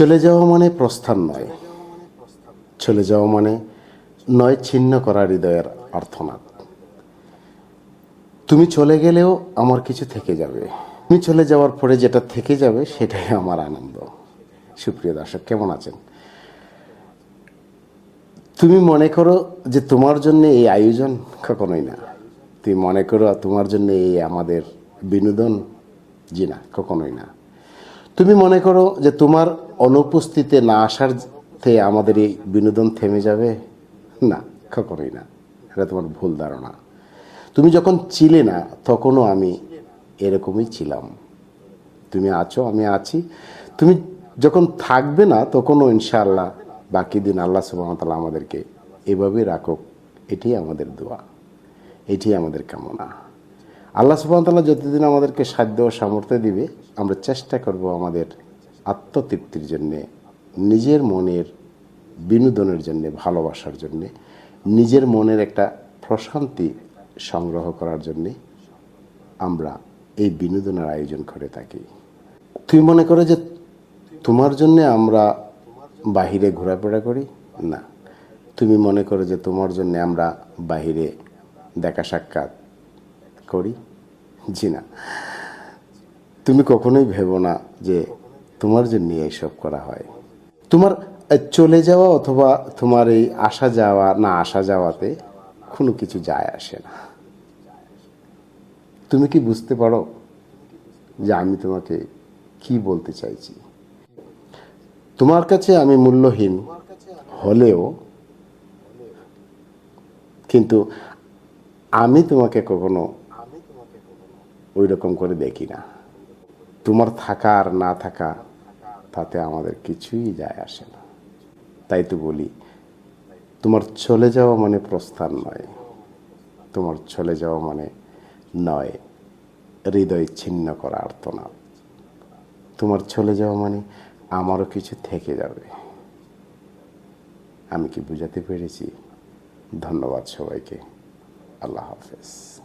চলে যাওয়া মানে প্রস্থান নয়। চলে যাওয়া মানে নয় ছিন্ন করা হৃদয়ের অর্থনাথ তুমি চলে গেলেও আমার কিছু থেকে যাবে। তুমি চলে যাওয়ার পরে যেটা থেকে যাবে সেটাই আমার আনন্দ। সুপ্রিয় দর্শক, কেমন আছেন? তুমি মনে করো যে তোমার জন্য এই আয়োজন কখনোই না। তুমি মনে করো তোমার জন্য এই আমাদের বিনোদন, জি না, কখনোই না। তুমি মনে করো যে তোমার অনুপস্থিতিতে না আসার আমাদের এই বিনোদন থেমে যাবে? না, কখনোই না। এটা তোমার ভুল ধারণা। তুমি যখন ছিলে না, তখনও আমি এরকমই ছিলাম। তুমি আছো, আমি আছি। তুমি যখন থাকবে না, তখনও ইনশাআল্লাহ বাকি দিন আল্লাহ সুবাহতাল্লাহ আমাদেরকে এভাবেই রাখুক। এটাই আমাদের দোয়া। এটাই আমাদের কামনা। আল্লাহ সুবাহতাল্লাহ যতদিন আমাদেরকে সাধ্য ও সামর্থ্য দিবে, আমরা চেষ্টা করব আমাদের আত্মতৃপ্তির জন্যে, নিজের মনের বিনোদনের জন্যে, ভালোবাসার জন্যে, নিজের মনের একটা প্রশান্তি সংগ্রহ করার জন্যে আমরা এই বিনোদনের আয়োজন করে থাকি। তুই মনে করো যে তোমার জন্যে আমরা বাহিরে ঘোরাফেরা করি? না। তুমি মনে করো যে তোমার জন্য আমরা বাহিরে দেখা সাক্ষাৎ করি? জি না। তুমি কখনোই ভেবো না যে তোমার জন্য এইসব করা হয়। তোমার চলে যাওয়া অথবা তোমার এই আসা যাওয়া, না আসা যাওয়াতে কোনো কিছু যায় আসে না। তুমি কি বুঝতে পারো যে আমি তোমাকে কি বলতে চাইছি? তোমার কাছে আমি মূল্যহীন হলেও, কিন্তু আমি তোমাকে কখনো ওই রকম করে দেখি না। তোমার থাকা আর না থাকা, তাতে আমাদের কিছুই যায় আসে না। তাই তো বলি, তোমার চলে যাওয়া মানে প্রস্থান নয়, তোমার চলে যাওয়া মানে নয়, হৃদয় ছিন্ন করা আর্তনাদ তোমার চলে যাওয়া মানে আমারও কিছু থেকে যাবে। আমি কি বুঝাতে পেরেছি? ধন্যবাদ সবাইকে। আল্লাহ হাফেজ।